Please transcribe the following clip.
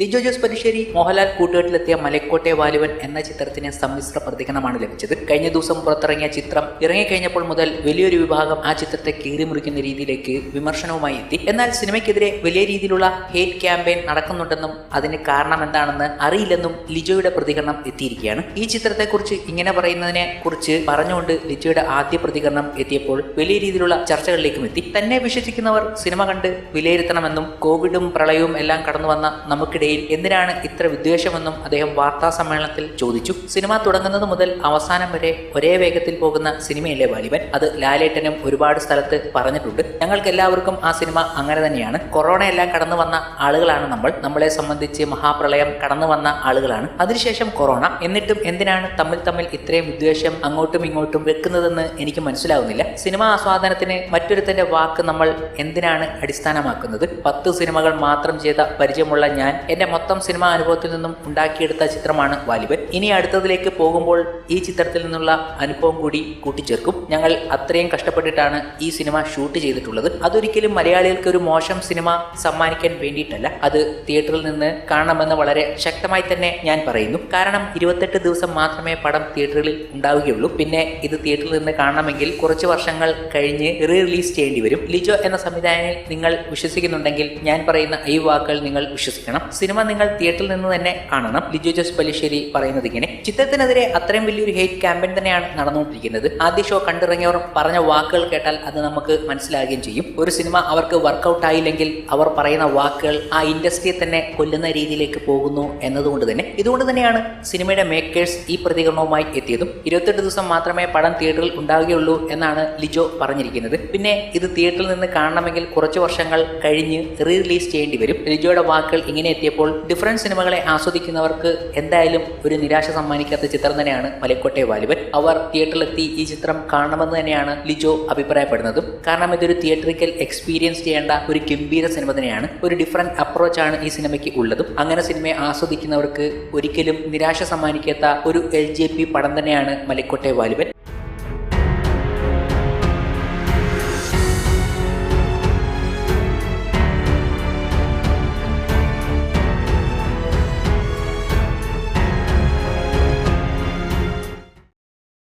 ലിജോ ജോസ് പരിശ്ശേരി മോഹൻലാൽ കൂട്ടുകെട്ടിലെത്തിയ മലക്കോട്ടെ വാലുവൻ എന്ന ചിത്രത്തിന് സമ്മിശ്ര പ്രതികരണമാണ് ലഭിച്ചത്. കഴിഞ്ഞ ദിവസം പുറത്തിറങ്ങിയ ചിത്രം ഇറങ്ങിക്കഴിഞ്ഞപ്പോൾ മുതൽ വലിയൊരു വിഭാഗം ആ ചിത്രത്തെ കീറിമുറിക്കുന്ന രീതിയിലേക്ക് വിമർശനവുമായി എത്തി. എന്നാൽ സിനിമയ്ക്കെതിരെ വലിയ രീതിയിലുള്ള ഹേറ്റ് ക്യാമ്പയിൻ നടക്കുന്നുണ്ടെന്നും അതിന് കാരണം എന്താണെന്ന് അറിയില്ലെന്നും ലിജോയുടെ പ്രതികരണം എത്തിയിരിക്കുകയാണ്. ഈ ചിത്രത്തെക്കുറിച്ച് ഇങ്ങനെ പറയുന്നതിനെ കുറിച്ച് പറഞ്ഞുകൊണ്ട് ലിജോയുടെ ആദ്യ പ്രതികരണം എത്തിയപ്പോൾ വലിയ രീതിയിലുള്ള ചർച്ചകളിലേക്കും എത്തി. തന്നെ വിശ്വസിക്കുന്നവർ സിനിമ കണ്ട് വിലയിരുത്തണമെന്നും കോവിഡും പ്രളയവും എല്ലാം കടന്നു വന്ന നമുക്കിടയിൽ എന്തിനാണ് ഇത്ര വിദ്വേഷമെന്നും അദ്ദേഹം വാർത്താ സമ്മേളനത്തിൽ ചോദിച്ചു. സിനിമ തുടങ്ങുന്നത് മുതൽ അവസാനം വരെ ഒരേ വേഗത്തിൽ പോകുന്ന സിനിമയല്ലേ വാലിബൻ അത് ലാലേട്ടനും ഒരുപാട് സ്ഥലത്ത് പറഞ്ഞിട്ടുണ്ട്. ഞങ്ങൾക്ക് എല്ലാവർക്കും ആ സിനിമ അങ്ങനെ തന്നെയാണ്. കൊറോണ എല്ലാം കടന്നു വന്ന ആളുകളാണ് നമ്മൾ. നമ്മളെ സംബന്ധിച്ച് മഹാപ്രളയം കടന്നു വന്ന ആളുകളാണ്. അതിനുശേഷം കൊറോണ. എന്നിട്ടും എന്തിനാണ് തമ്മിൽ തമ്മിൽ ഇത്രയും വിദ്വേഷം അങ്ങോട്ടും ഇങ്ങോട്ടും വെക്കുന്നതെന്ന് എനിക്ക് മനസ്സിലാവുന്നില്ല. സിനിമ ആസ്വാദനത്തിന് മറ്റൊരുത്തന്റെ വാക്ക് നമ്മൾ എന്തിനാണ് അടിസ്ഥാനമാക്കുന്നത്? പത്ത് സിനിമകൾ മാത്രം ചെയ്ത പരിചയമുള്ള ഞാൻ എന്റെ മൊത്തം സിനിമാ അനുഭവത്തിൽ നിന്നും ഉണ്ടാക്കിയെടുത്ത ചിത്രമാണ് വാലിബൻ. ഇനി അടുത്തതിലേക്ക് പോകുമ്പോൾ ഈ ചിത്രത്തിൽ നിന്നുള്ള അനുഭവം കൂടി കൂട്ടിച്ചേർക്കും. ഞങ്ങൾ അത്രയും കഷ്ടപ്പെട്ടിട്ടാണ് ഈ സിനിമ ഷൂട്ട് ചെയ്തിട്ടുള്ളത്. അതൊരിക്കലും മലയാളികൾക്ക് ഒരു മോശം സിനിമ സമ്മാനിക്കാൻ വേണ്ടിയിട്ടല്ല. അത് തിയേറ്ററിൽ നിന്ന് കാണണമെന്ന് വളരെ ശക്തമായി തന്നെ ഞാൻ പറയുന്നു. കാരണം ഇരുപത്തെട്ട് ദിവസം മാത്രമേ പടം തിയേറ്ററിൽ ഉണ്ടാവുകയുള്ളൂ. പിന്നെ ഇത് തിയേറ്ററിൽ നിന്ന് കാണണമെങ്കിൽ കുറച്ച് വർഷങ്ങൾ കഴിഞ്ഞ് റീ റിലീസ് ചെയ്യേണ്ടി വരും. ലിജോ എന്ന സംവിധായകനിൽ നിങ്ങൾ വിശ്വസിക്കുന്നുണ്ടെങ്കിൽ ഞാൻ പറയുന്ന ഈ വാക്കുകൾ നിങ്ങൾ വിശ്വസിക്കണം. സിനിമ നിങ്ങൾ തിയേറ്ററിൽ നിന്ന് തന്നെ കാണണം. ലിജു ജോസ് പലിശ്ശേരി പറയുന്നത് ഇങ്ങനെ ചിത്രത്തിനെതിരെ അത്രയും വലിയൊരു ഹേറ്റ് ക്യാമ്പയിൻ തന്നെയാണ് നടന്നുകൊണ്ടിരിക്കുന്നത്. ആദ്യ ഷോ കണ്ടിറങ്ങിയവർ പറഞ്ഞ വാക്കുകൾ കേട്ടാൽ അത് നമുക്ക് മനസ്സിലാകുകയും ചെയ്യും. ഒരു സിനിമ അവർക്ക് വർക്കൗട്ട് ആയില്ലെങ്കിൽ അവർ പറയുന്ന വാക്കുകൾ ആ ഇൻഡസ്ട്രിയെ തന്നെ കൊല്ലുന്ന രീതിയിലേക്ക് പോകുന്നു എന്നതുകൊണ്ട് തന്നെ. ഇതുകൊണ്ട് തന്നെയാണ് സിനിമയുടെ മേക്കേഴ്സ് ഈ പ്രതികരണവുമായി എത്തിയതും. ഇരുപത്തെട്ട് ദിവസം മാത്രമേ പടം തിയേറ്ററിൽ ഉണ്ടാവുകയുള്ളൂ എന്നാണ് ലിജോ പറഞ്ഞിരിക്കുന്നത്. പിന്നെ ഇത് തിയേറ്ററിൽ നിന്ന് കാണണമെങ്കിൽ കുറച്ച് വർഷങ്ങൾ കഴിഞ്ഞ് റീ റിലീസ് ചെയ്യേണ്ടി വരും. ലിജോയുടെ വാക്കുകൾ ഇങ്ങനെ എത്തിയപ്പോൾ ഡിഫറന്റ് സിനിമകളെ ആസ്വദിക്കുന്നവർക്ക് എന്തായാലും ഒരു നിരാശ സമ്മാനിക്കാത്ത ചിത്രം തന്നെയാണ് മലക്കോട്ടെ വാലിബൻ. അവർ തിയേറ്ററിലെത്തി ഈ ചിത്രം കാണണമെന്ന് തന്നെയാണ് ലിജോ അഭിപ്രായപ്പെടുന്നതും. കാരണം ഇതൊരു തിയേറ്ററിക്കൽ എക്സ്പീരിയൻസ് ചെയ്യേണ്ട ഒരു ഗംഭീര സിനിമ തന്നെയാണ്. ഒരു ഡിഫറന്റ് അപ്രോച്ചാണ് ഈ സിനിമയ്ക്ക് ഉള്ളതും. അങ്ങനെ സിനിമയെ ആസ്വദിക്കുന്നവർക്ക് ഒരിക്കലും നിരാശ സമ്മാനിക്കാത്ത ഒരു എൽ പടം തന്നെയാണ് മലക്കോട്ടെ വാലിബൻ.